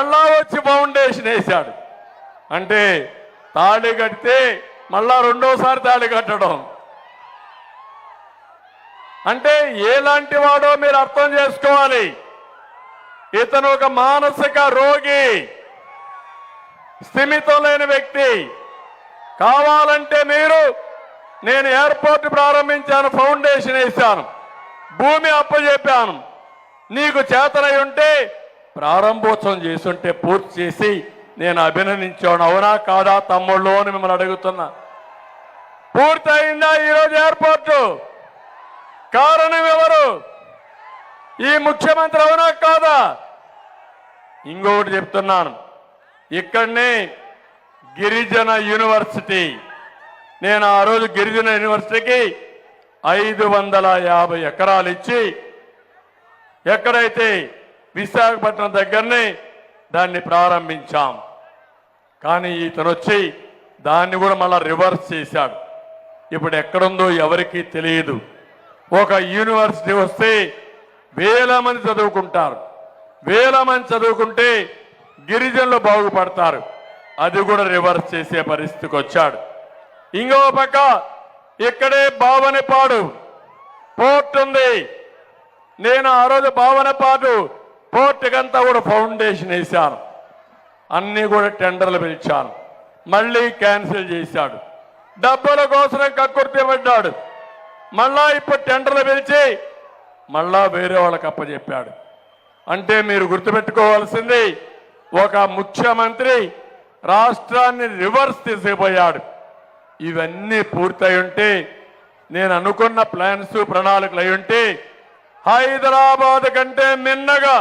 మళ్ళా వచ్చి ఫౌండేషన్ వేశాడు. అంటే తాళి కడితే మళ్ళా రెండోసారి తాళి కట్టడం. అంటే ఎలాంటి వాడో మీరు అర్థం చేసుకోవాలి. ఇతను ఒక మానసిక రోగి స్థిమితం లేని వ్యక్తి. కావాలంటే మీరు నేను ఎయిర్పోర్ట్ ప్రారంభించాను ఫౌండేషన్ వేశాను. భూమి అప్పచెప్పాను. నీకు చేతనై ఉంటే ప్రారంభోత్సవం చేసుంటే పూర్తి చేసి నేను అభినందించాను అవునా కాదా తమ్ముళ్ళు అని మిమ్మల్ని అడుగుతున్నా. పూర్తయిందా ఈరోజు ఎయిర్పోర్టు కారణం ఎవరు? ఈ ముఖ్యమంత్రి అవునా కాదా? ఇంకొకటి చెప్తున్నాను. ఇక్కడనే గిరిజన యూనివర్సిటీ. నేను ఆ రోజు గిరిజన యూనివర్సిటీకి ఐదు వందల యాభై ఎకరాలు ఇచ్చి ఎక్కడైతే విశాఖపట్నం దగ్గరనే దాన్ని ప్రారంభించాం. కానీ ఇతను వచ్చి దాన్ని కూడా మళ్ళీ రివర్స్ చేశాడు. ఇప్పుడు ఎక్కడుందో ఎవరికీ తెలియదు. ఒక యూనివర్సిటీ వస్తే వేల మంది చదువుకుంటారు. వేల మంది చదువుకుంటే గిరిజనులు బాగుపడతారు. అది కూడా రివర్స్ చేసే పరిస్థితికి వచ్చాడు. ఇంకో పక్క ఇక్కడే బావనపాడు పోర్ట్ ఉంది. నేను ఆ రోజు భావనపాటు పోర్టుకంతా కూడా ఫౌండేషన్ వేశాను. అన్నీ కూడా టెండర్లు పిలిచాను. మళ్ళీ క్యాన్సిల్ చేశాడు. డబ్బుల కోసం కక్కుర్తి పడ్డాడు. మళ్ళా ఇప్పుడు టెండర్లు పిలిచి మళ్ళా వేరే వాళ్ళకి అప్పచెప్పాడు అంటే మీరు గుర్తుపెట్టుకోవాల్సింది ఒక ముఖ్యమంత్రి రాష్ట్రాన్ని రివర్స్ తీసుకుపోయాడు. ఇవన్నీ పూర్తయి ఉంటే నేను అనుకున్న ప్లాన్స్ ప్రణాళికలు అయి ఉంటే హైదరాబాద్ కంటే మిన్నగా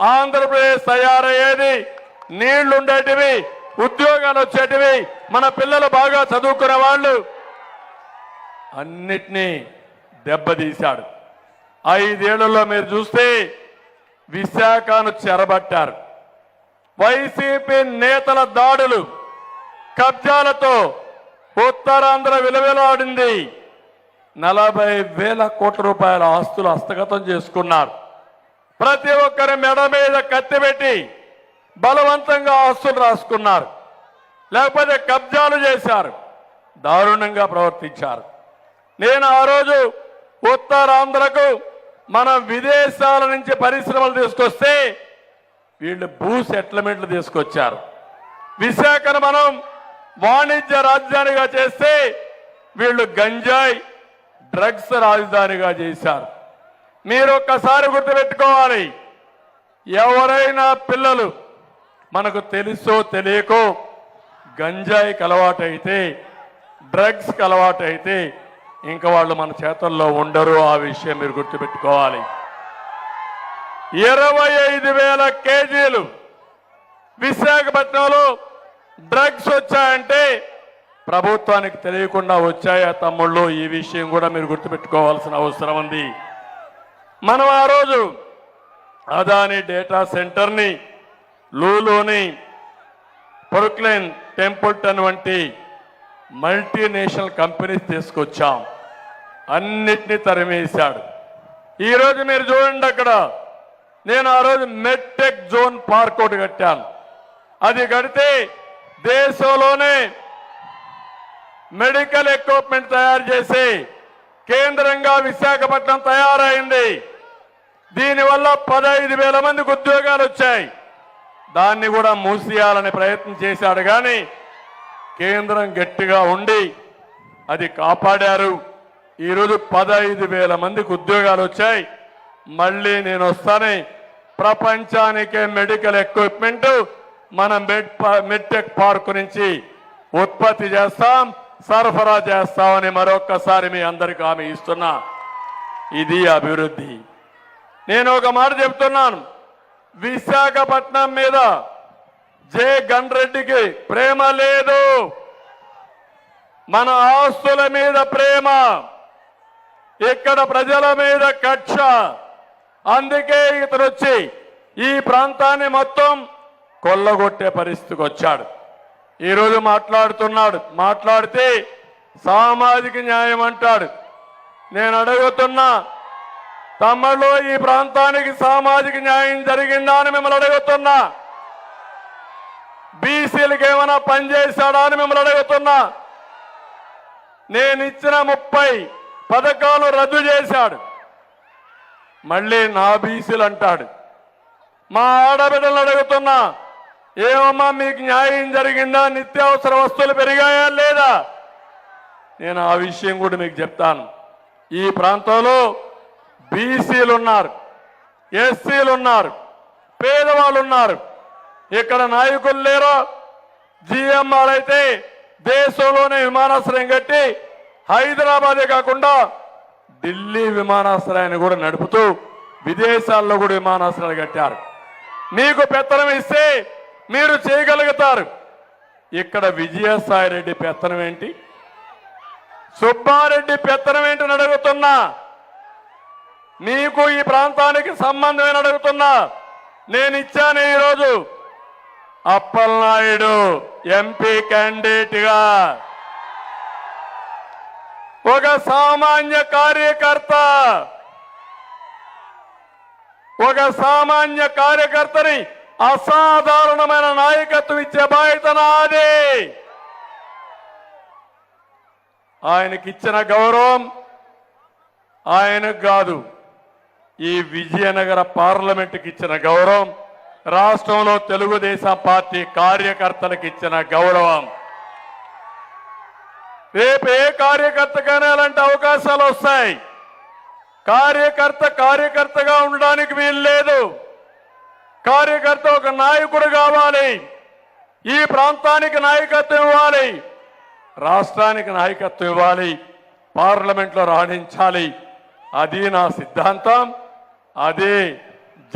ఆంధ్రప్రదేశ్ తయారయ్యేది నీళ్ళుండేటివి ఉద్యోగాలు వచ్చేటివి మన పిల్లలు బాగా చదువుకునే వాళ్ళు. అన్నిటినీ దెబ్బతీశాడు. ఐదేళ్ళలో మీరు చూస్తే విశాఖను చెరబట్టారు. వైసీపీ నేతల దాడులు కబ్జాలతో ఉత్తరాంధ్ర విలువలాడింది. నలభై వేల కోట్ల రూపాయల ఆస్తులు హస్తగతం చేసుకున్నారు. ప్రతి ఒక్కరి మెడ మీద కత్తి పెట్టి బలవంతంగా ఆస్తులు రాసుకున్నారు. లేకపోతే కబ్జాలు చేశారు. దారుణంగా ప్రవర్తించారు. నేను ఆ రోజు ఉత్తరాంధ్రకు మనం విదేశాల నుంచి పరిశ్రమలు తీసుకొస్తే వీళ్ళు భూ సెటిల్మెంట్లు తీసుకొచ్చారు. విశాఖను మనం వాణిజ్య రాజధానిగా చేస్తే వీళ్ళు గంజాయి డ్రగ్స్ రాజధానిగా చేశారు. మీరు ఒక్కసారి గుర్తుపెట్టుకోవాలి. ఎవరైనా పిల్లలు మనకు తెలుసో తెలియకో గంజాయికి అలవాటైతే డ్రగ్స్కి అలవాటైతే ఇంకా వాళ్ళు మన చేతుల్లో ఉండరు. ఆ విషయం మీరు గుర్తుపెట్టుకోవాలి. ఇరవై ఐదు వేల కేజీలు విశాఖపట్నంలో డ్రగ్స్ వచ్చాయంటే ప్రభుత్వానికి తెలియకుండా వచ్చాయా తమ్ముళ్ళు? ఈ విషయం కూడా మీరు గుర్తుపెట్టుకోవాల్సిన అవసరం ఉంది. మనం ఆ రోజు అదాని డేటా సెంటర్ని లూలోని పొరుక్లైన్ టెంపుల్టన్ వంటి మల్టీనేషనల్ కంపెనీస్ తీసుకొచ్చాం. అన్నిటినీ తరిమేశాడు. ఈరోజు మీరు చూడండి అక్కడ. నేను ఆ రోజు మెట్టెక్ జోన్ పార్క్ ఒకటి కట్టాను. అది కడితే దేశంలోనే మెడికల్ ఎక్విప్మెంట్ తయారు చేసి కేంద్రంగా విశాఖపట్నం తయారైంది. దీనివల్ల పదహైదు వేల మందికి ఉద్యోగాలు వచ్చాయి. దాన్ని కూడా మూసేయాలని ప్రయత్నం చేశాడు కానీ కేంద్రం గట్టిగా ఉండి అది కాపాడారు. ఈరోజు పదహైదు వేల మందికి ఉద్యోగాలు వచ్చాయి. మళ్ళీ నేను వస్తానే ప్రపంచానికే మెడికల్ ఎక్విప్మెంట్ మనం మెడ్ మెడ్టెక్ పార్క్ నుంచి ఉత్పత్తి చేస్తాం. సరఫరా చేస్తామని మరొక్కసారి మీ అందరికీ హామీ ఇస్తున్నా. ఇది అభివృద్ధి. నేను ఒక మాట చెప్తున్నాను. విశాఖపట్నం మీద జే. గన్ రెడ్డికి ప్రేమ లేదు. మన ఆస్తుల మీద ప్రేమ. ఇక్కడ ప్రజల మీద కక్ష. అందుకే ఇతను వచ్చి ఈ ప్రాంతాన్ని మొత్తం కొల్లగొట్టే పరిస్థితికి వచ్చాడు. ఈరోజు మాట్లాడుతున్నాడు. మాట్లాడితే సామాజిక న్యాయం అంటాడు. నేను అడుగుతున్నా తమ్ముళ్ళు ఈ ప్రాంతానికి సామాజిక న్యాయం జరిగిందా అని మిమ్మల్ని అడుగుతున్నా. బీసీలకు ఏమైనా పనిచేశాడా అని మిమ్మల్ని అడుగుతున్నా. నేను ఇచ్చిన ముప్పై పథకాలు రద్దు చేశాడు. మళ్ళీ నా బీసీలు అంటాడు. మా ఆడబిడ్డలు అడుగుతున్నా ఏమమ్మా మీకు న్యాయం జరిగిందా? నిత్యావసర వస్తువులు పెరిగాయా లేదా? నేను ఆ విషయం కూడా మీకు చెప్తాను. ఈ ప్రాంతంలో బీసీలు ఉన్నారు ఎస్సీలు ఉన్నారు పేదవాళ్ళు ఉన్నారు. ఇక్కడ నాయకులు లేరు. జిఎంఆర్ అయితే దేశంలోనే విమానాశ్రయం కట్టి హైదరాబాదే కాకుండా ఢిల్లీ విమానాశ్రయాన్ని కూడా నడుపుతూ విదేశాల్లో కూడా విమానాశ్రయాలు కట్టారు. మీకు పెత్తనం ఇస్తే మీరు చేయగలుగుతారు. ఇక్కడ విజయసాయి రెడ్డి పెత్తనం ఏంటి? సుబ్బారెడ్డి పెత్తనం ఏంటని అడుగుతున్నా. మీకు ఈ ప్రాంతానికి సంబంధమైన అడుగుతున్నా. నేను ఇచ్చాను ఈరోజు. అప్పలనాయుడు ఎంపీ క్యాండిడేట్గా. ఒక సామాన్య కార్యకర్త. ఒక సామాన్య కార్యకర్తని అసాధారణమైన నాయకత్వం ఇచ్చే బాధ్యత నాది. ఆయనకిచ్చిన గౌరవం ఆయనకు కాదు ఈ విజయనగర పార్లమెంటుకి ఇచ్చిన గౌరవం రాష్ట్రంలో తెలుగుదేశం పార్టీ కార్యకర్తలకు ఇచ్చిన గౌరవం. రేపు ఏ కార్యకర్తకైనా అలాంటి అవకాశాలు వస్తాయి కార్యకర్త కార్యకర్తగా ఉండడానికి వీలు లేదు కార్యకర్త ఒక నాయకుడు కావాలి. ఈ ప్రాంతానికి నాయకత్వం ఇవ్వాలి. రాష్ట్రానికి నాయకత్వం ఇవ్వాలి. పార్లమెంట్లో రాణించాలి. అది నా సిద్ధాంతం. అదే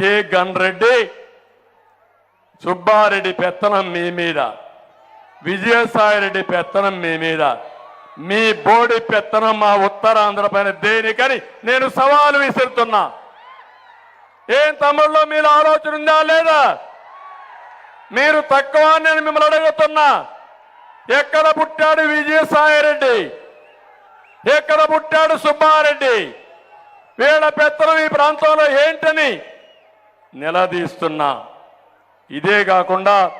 జే గన్ రెడ్డి. సుబ్బారెడ్డి పెత్తనం మీ మీద. విజయసాయిరెడ్డి పెత్తనం మీ మీద. మీ బోడి పెత్తనం మా ఉత్తరాంధ్ర పైన దేనికని నేను సవాలు విసురుతున్నా. ఏం తమ్ముళ్ళు మీరు ఆలోచన ఉందా లేదా? మీరు తక్కువ నేను మిమ్మల్ని అడుగుతున్నా. ఎక్కడ పుట్టాడు విజయసాయిరెడ్డి? ఎక్కడ పుట్టాడు సుబ్బారెడ్డి? వీళ్ళ పెత్తనం ఈ ప్రాంతంలో ఏంటని నిలదీస్తున్నా. ఇదే కాకుండా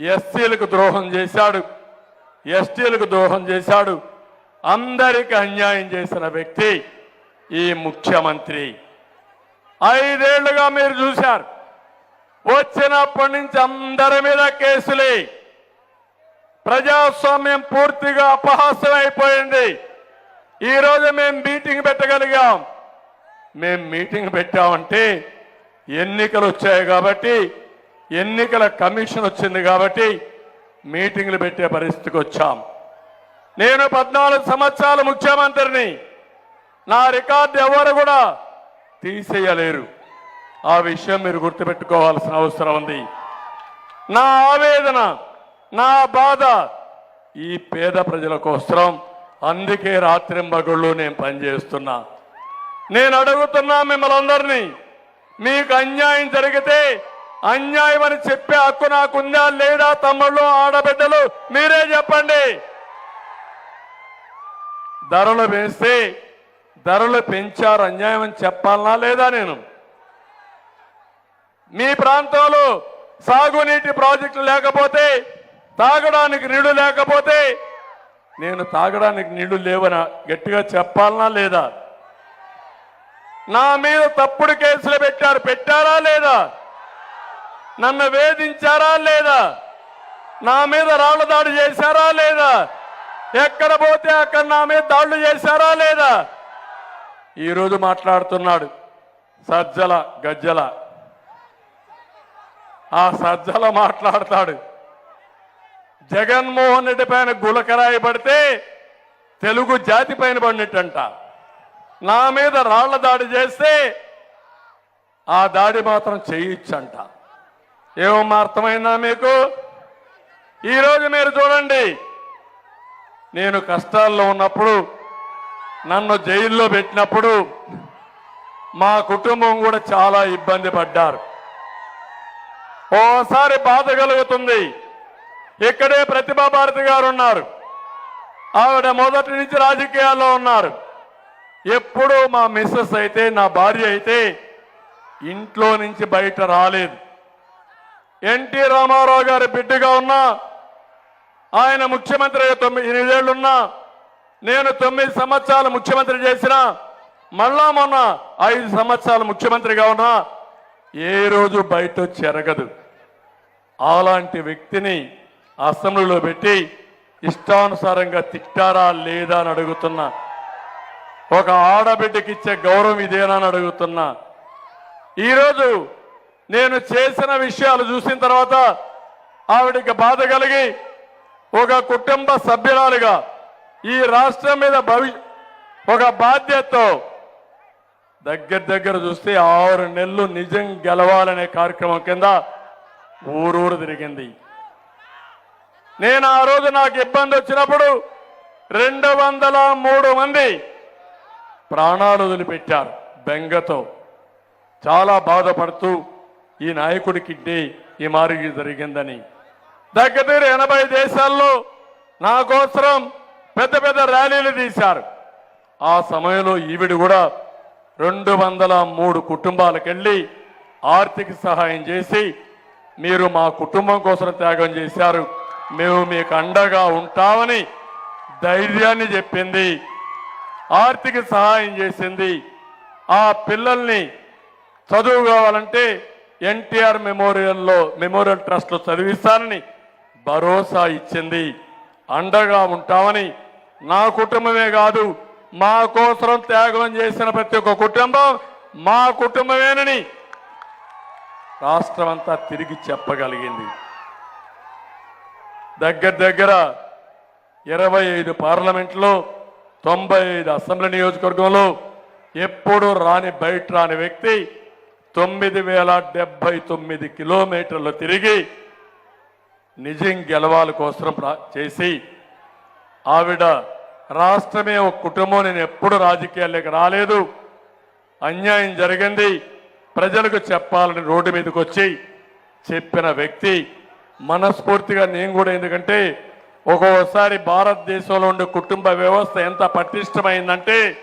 ఎస్సీలకు ద్రోహం చేశాడు ఎస్టీలకు ద్రోహం చేశాడు అందరికి అన్యాయం చేసిన వ్యక్తి ఈ ముఖ్యమంత్రి. ఐదేళ్ళుగా మీరు చూశారు. వచ్చినప్పటి నుంచి అందరి మీద కేసులే. ప్రజాస్వామ్యం పూర్తిగా అపహాస్యం అయిపోయింది. ఈరోజు మేము మీటింగ్ పెట్టగలిగాం. మేము మీటింగ్ పెట్టామంటే ఎన్నికలు వచ్చాయి కాబట్టి ఎన్నికల కమిషన్ వచ్చింది కాబట్టి మీటింగ్లు పెట్టే పరిస్థితికి వచ్చాం. నేను పద్నాలుగు సంవత్సరాల ముఖ్యమంత్రిని. నా రికార్డు ఎవరు కూడా తీసేయలేరు. ఆ విషయం మీరు గుర్తుపెట్టుకోవాల్సిన అవసరం ఉంది. నా ఆవేదన నా బాధ ఈ పేద ప్రజల కోసం అందుకే రాత్రింబగుళ్ళు నేను పనిచేస్తున్నా. నేను అడుగుతున్నా మిమ్మల్ని అందరినీ మీకు అన్యాయం జరిగితే అన్యాయం అని చెప్పే హక్కు నాకుందా లేదా తమ్ముళ్ళు ఆడబిడ్డలు? మీరే చెప్పండి. ధరలు వేస్తే ధరలు పెంచారు అన్యాయం అని చెప్పాలనా లేదా నేను? మీ ప్రాంతంలో సాగునీటి ప్రాజెక్టులు లేకపోతే తాగడానికి నీళ్ళు లేకపోతే నేను తాగడానికి నీళ్ళు లేవనా గట్టిగా చెప్పాలనా లేదా? నా మీద తప్పుడు కేసులు పెట్టారు పెట్టారా లేదా? నన్ను వేధించారా లేదా? నా మీద రాళ్ళ దాడి చేశారా లేదా? ఎక్కడ పోతే అక్కడ నా మీద దాడులు చేశారా లేదా? ఈరోజు మాట్లాడుతున్నాడు సజ్జల గజ్జల. ఆ సజ్జల మాట్లాడతాడు జగన్మోహన్ రెడ్డి పైన గులకరాయి పడితే తెలుగు జాతి పైన పడినట్టంట. నా మీద రాళ్ళ దాడి చేస్తే ఆ దాడి మాత్రం చేయొచ్చంట. ఏమమ్మా అర్థమైందా మీకు? ఈరోజు మీరు చూడండి నేను కష్టాల్లో ఉన్నప్పుడు నన్ను జైల్లో పెట్టినప్పుడు మా కుటుంబం కూడా చాలా ఇబ్బంది పడ్డారు. ఓసారి బాధ కలుగుతుంది. ఇక్కడే ప్రతిభా భారతి గారు ఉన్నారు. ఆవిడ మొదటి నుంచి రాజకీయాల్లో ఉన్నారు. ఎప్పుడూ మా మిస్సెస్ అయితే నా భార్య అయితే ఇంట్లో నుంచి బయట రాలేదు. ఎన్టీ రామారావు గారి బిడ్డగా ఉన్నా ఆయన ముఖ్యమంత్రి తొమ్మిది ఎనిమిదేళ్ళున్నా నేను తొమ్మిది సంవత్సరాలు ముఖ్యమంత్రి చేసిన మళ్ళా మొన్న ఐదు సంవత్సరాలు ముఖ్యమంత్రిగా ఉన్నా ఏ రోజు బయట చెరగదు. అలాంటి వ్యక్తిని అసెంబ్లీలో పెట్టి ఇష్టానుసారంగా తిట్టారా లేదా అని అడుగుతున్నా. ఒక ఆడబిడ్డకి ఇచ్చే గౌరవం ఇదేనా అని అడుగుతున్నా. ఈరోజు నేను చేసిన విషయాలు చూసిన తర్వాత ఆవిడకి బాధ కలిగి ఒక కుటుంబ సభ్యురాలుగా ఈ రాష్ట్రం మీద భవి ఒక బాధ్యతతో దగ్గర దగ్గర చూస్తే ఆరు నెలలు నిజం గెలవాలనే కార్యక్రమం కింద ఊరూరు తిరిగింది. నేను ఆ రోజు నాకు ఇబ్బంది వచ్చినప్పుడు రెండు వందల మూడు మంది ప్రాణాలు వదిలిపెట్టారు బెంగతో. చాలా బాధపడుతూ ఈ నాయకుడి కిడ్నీ ఈ మారిగి జరిగిందని. దగ్గర దగ్గర ఎనభై దేశాల్లో నా కోసరం పెద్ద పెద్ద ర్యాలీలు తీశారు. ఆ సమయంలో ఈవిడ కూడా రెండు వందల మూడు కుటుంబాలకు వెళ్ళి ఆర్థిక సహాయం చేసి మీరు మా కుటుంబం కోసం త్యాగం చేశారు. మేము మీకు అండగా ఉంటామని ధైర్యాన్ని చెప్పింది. ఆర్థిక సహాయం చేసింది. ఆ పిల్లల్ని చదువు కావాలంటే ఎన్టీఆర్ మెమోరియల్లో మెమోరియల్ ట్రస్ట్లో చదివిస్తానని భరోసా ఇచ్చింది. అండగా ఉంటామని నా కుటుంబమే కాదు మా కోసం త్యాగం చేసిన ప్రతి ఒక్క కుటుంబం మా కుటుంబమేనని రాష్ట్రం అంతా తిరిగి చెప్పగలిగింది. దగ్గర దగ్గర ఇరవై ఐదు పార్లమెంట్లో తొంభై ఐదు అసెంబ్లీ నియోజకవర్గంలో ఎప్పుడూ రాని బయట రాని వ్యక్తి తొమ్మిది వేల డెబ్బై తొమ్మిది కిలోమీటర్లు తిరిగి నిజం గెలవాల కోసం చేసి ఆవిడ రాష్ట్రమే ఒక కుటుంబం నేను ఎప్పుడు రాజకీయాల్లోకి రాలేదు. అన్యాయం జరిగింది. ప్రజలకు చెప్పాలని రోడ్డు మీదకి వచ్చి చెప్పిన వ్యక్తి మనస్ఫూర్తిగా నేను కూడా ఎందుకంటే ఒక్కోసారి భారతదేశంలో ఉండే కుటుంబ వ్యవస్థ ఎంత పటిష్టమైందంటే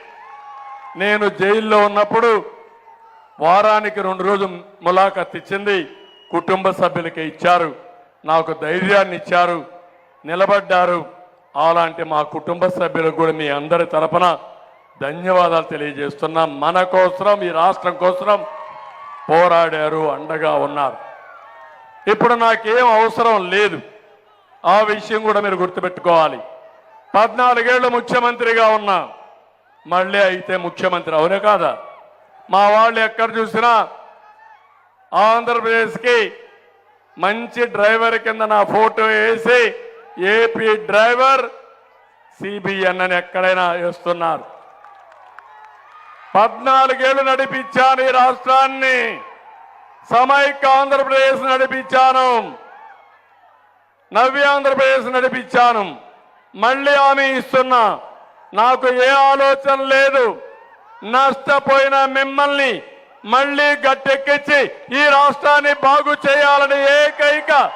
నేను జైల్లో ఉన్నప్పుడు వారానికి రెండు రోజులు ములాఖత్ ఇచ్చింది. కుటుంబ సభ్యులకి ఇచ్చారు. నాకు ధైర్యాన్ని ఇచ్చారు. నిలబడ్డారు. అలాంటి మా కుటుంబ సభ్యులకు కూడా మీ అందరి తరపున ధన్యవాదాలు తెలియజేస్తున్నాం. మన కోసరం ఈ రాష్ట్రం కోసరం పోరాడారు అండగా ఉన్నారు. ఇప్పుడు నాకేం అవసరం లేదు. ఆ విషయం కూడా మీరు గుర్తుపెట్టుకోవాలి. పద్నాలుగేళ్ళు ముఖ్యమంత్రిగా ఉన్నా మళ్ళీ అయితే ముఖ్యమంత్రి అవునే కాదా? మా వాళ్ళు ఎక్కడ చూసినా ఆంధ్రప్రదేశ్కి మంచి డ్రైవర్ కింద నా ఫోటో వేసి ఏపీ డ్రైవర్ సిబిఎన్ అని ఎక్కడైనా వేస్తున్నారు. పద్నాలుగేళ్ళు నడిపించాను ఈ రాష్ట్రాన్ని. సమైక్య ఆంధ్రప్రదేశ్ నడిపించాను. నవ్య ఆంధ్రప్రదేశ్ నడిపించాను. మళ్ళీ ఆమె ఇస్తున్నా. నాకు ఏ ఆలోచన లేదు. నష్టపోయిన మిమ్మల్ని మళ్ళీ గట్టెక్కించి ఈ రాష్ట్రాన్ని బాగు చేయాలని ఏకైక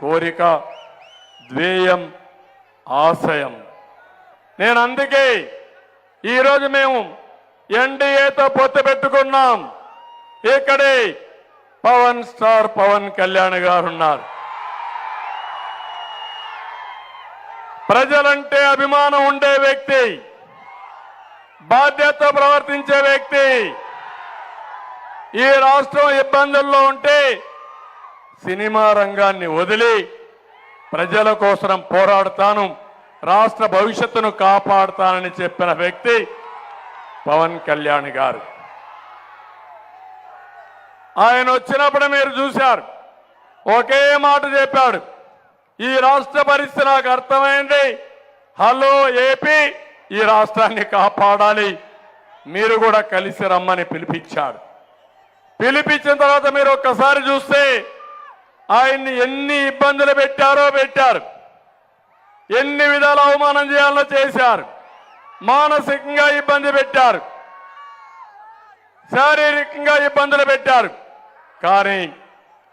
కోరిక ద్వేయం ఆశయం. నేను అందుకే ఈరోజు మేము ఎన్డీఏతో పొత్తు పెట్టుకున్నాం. ఇక్కడే పవన్ స్టార్ పవన్ కళ్యాణ్ గారు ఉన్నారు ప్రజలంటే అభిమానం ఉండే వ్యక్తి బాధ్యత ప్రవర్తించే వ్యక్తి. ఈ రాష్ట్రం ఇబ్బందుల్లో ఉంటే సినిమా రంగాన్ని వదిలి ప్రజల కోసం పోరాడతాను రాష్ట్ర భవిష్యత్తును కాపాడుతానని చెప్పిన వ్యక్తి పవన్ కళ్యాణ్ గారు. ఆయన వచ్చినప్పుడు మీరు చూశారు ఒకే మాట చెప్పాడు ఈ రాష్ట్ర పరిస్థితి నాకు అర్థమైంది హలో ఏపీ ఈ రాష్ట్రాన్ని కాపాడాలి మీరు కూడా కలిసి రమ్మని పిలిపించాడు. పిలిపించిన తర్వాత మీరు ఒక్కసారి చూస్తే ఆయన్ని ఎన్ని ఇబ్బందులు పెట్టారో పెట్టారు. ఎన్ని విధాల అవమానం చేయాలో చేశారు. మానసికంగా ఇబ్బంది పెట్టారు. శారీరకంగా ఇబ్బందులు పెట్టారు. కానీ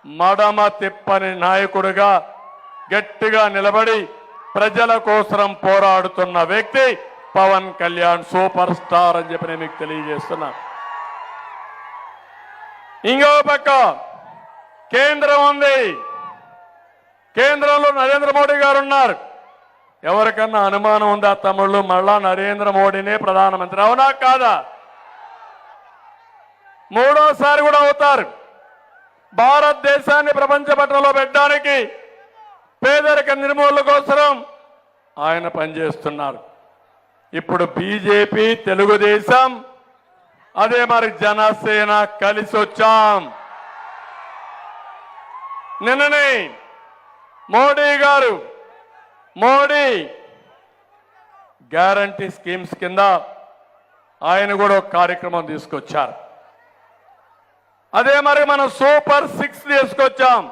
మడమ తిప్పని నాయకుడుగా గట్టిగా నిలబడి ప్రజల కోసం పోరాడుతున్న వ్యక్తి పవన్ కళ్యాణ్ సూపర్ స్టార్ అని చెప్పి నేను మీకు తెలియజేస్తున్నా. ఇంకో పక్క కేంద్రం ఉంది. కేంద్రంలో నరేంద్ర మోడీ గారు ఉన్నారు ఎవరికన్నా అనుమానం ఉందా తమిళ్ళు మళ్ళా నరేంద్ర మోడీనే ప్రధానమంత్రి. అవునా కాదా? మూడోసారి కూడా అవుతారు. భారతదేశాన్ని ప్రపంచ పట్టణంలో పెట్టడానికి పేదరిక నిర్మూలన కోసం ఆయన పనిచేస్తున్నారు. ఇప్పుడు బీజేపీ తెలుగుదేశం అదే మరి జనసేన కలిసి వచ్చాం నిన్ననే? మోడీ గారు మోడీ! గ్యారంటీ స్కీమ్స్ కింద ఆయన కూడా ఒక కార్యక్రమం తీసుకొచ్చారు. అదే మరి మనం సూపర్ సిక్స్ తీసుకొచ్చాం.